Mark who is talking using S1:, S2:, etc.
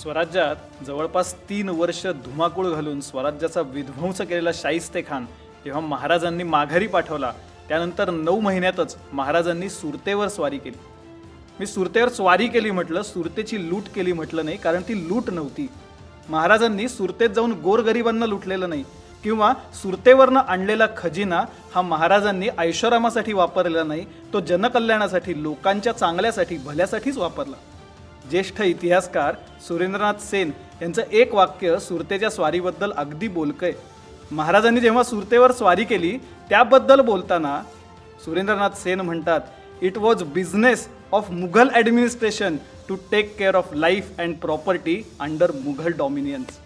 S1: स्वराज्यात जवळपास तीन वर्ष धुमाकूळ घालून स्वराज्याचा विध्वंस केलेला शाहिस्ते खान जेव्हा महाराजांनी माघारी पाठवला. त्यानंतर नऊ महिन्यातच महाराजांनी सुरतेवर स्वारी केली. मी सुरतेवर स्वारी केली म्हटलं सुरतेची लूट केली म्हटलं नाही कारण ती लूट नव्हती. महाराजांनी सुरतेत जाऊन गोरगरिबांना लुटलेलं नाही किंवा सुरतेवरनं आणलेला खजिना हा महाराजांनी ऐशोरामासाठी वापरलेला नाही तो जनकल्याणासाठी लोकांच्या चांगल्यासाठी भल्यासाठीच वापरला. ज्येष्ठ इतिहासकार सुरेंद्रनाथ सेन यांचं एक वाक्य सुरतेच्या स्वारीबद्दल अगदी बोलकंय. महाराजांनी जेव्हा सुरतेवर स्वारी केली त्याबद्दल बोलताना सुरेंद्रनाथ सेन म्हणतात it was business of Mughal administration to take care of life and property under Mughal dominions